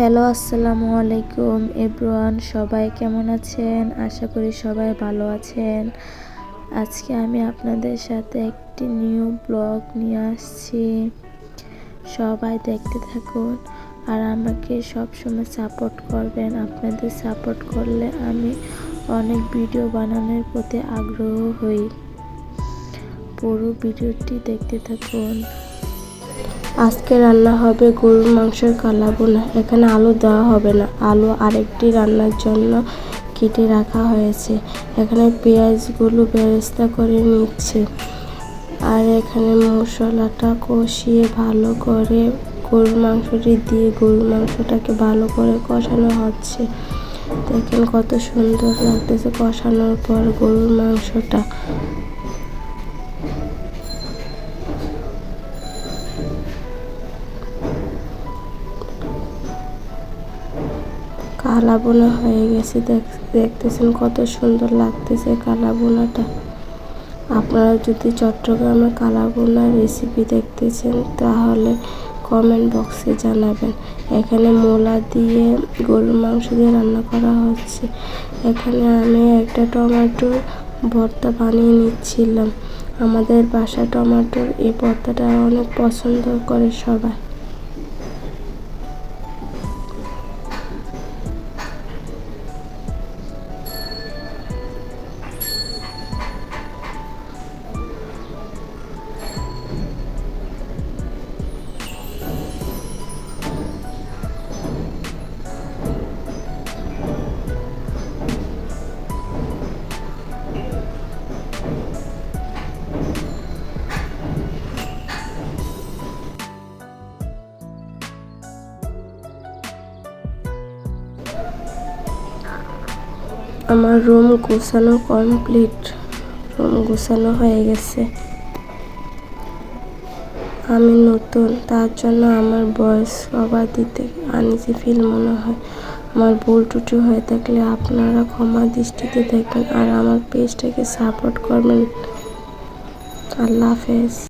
Hello, আসসালামু আলাইকুম everyone, সবাই কেমন আছেন? আশা করি সবাই ভালো আছেন। আজকে আমি আপনাদের সাথে একটি নিউ ব্লগ নিয়ে আসছি। সবাই দেখতে থাকুন আর আমাকে সব সময় সাপোর্ট করবেন। আপনাদের সাপোর্ট করলে আমি অনেক ভিডিও বানানোর প্রতি আগ্রহ হই। পুরো ভিডিওটি দেখতে থাকুন। আজকে রান্না হবে গরুর মাংসের কালাবোনা। এখানে আলু দেওয়া হবে না। আলু আরেকটি রান্নার জন্য কেটে রাখা হয়েছে। এখানে পেঁয়াজগুলো বেরেস্তা করে নিচ্ছে। আর এখানে মশলাটা কষিয়ে ভালো করে গরুর মাংসটি দিয়ে গরুর মাংসটাকে ভালো করে কষানো হচ্ছে। দেখেন কত সুন্দর লাগতেছে কষানোর পর গরুর মাংসটা। কালা বোনা হয়ে গেছে। দেখতেছেন কত সুন্দর লাগতেছে কালা বোনাটা আপনারা যদি চট্টগ্রামে কালা বোনার রেসিপি দেখতেছেন, তাহলে কমেন্ট বক্সে জানাবেন। এখানে মোলা দিয়ে গরুর মাংস দিয়ে রান্না করা হচ্ছে। এখানে আমি একটা টমেটোর ভর্তা বানিয়ে নিচ্ছিলাম। আমাদের বাসা টমেটোর এই ভর্তাটা অনেক পছন্দ করে সবাই। আমার রুম গোছানো কমপ্লিট। রুম গোছানো হয়ে গেছে। আমি নতুন, তার জন্য আমার বয়স সবার দিতে আনিজি ফিল মনে হয়। আমার ভুল টুটি হয়ে থাকলে আপনারা ক্ষমা দৃষ্টিতে দেখবেন আর আমার পেজটাকে সাপোর্ট করবেন। আল্লাহ হাফেজ।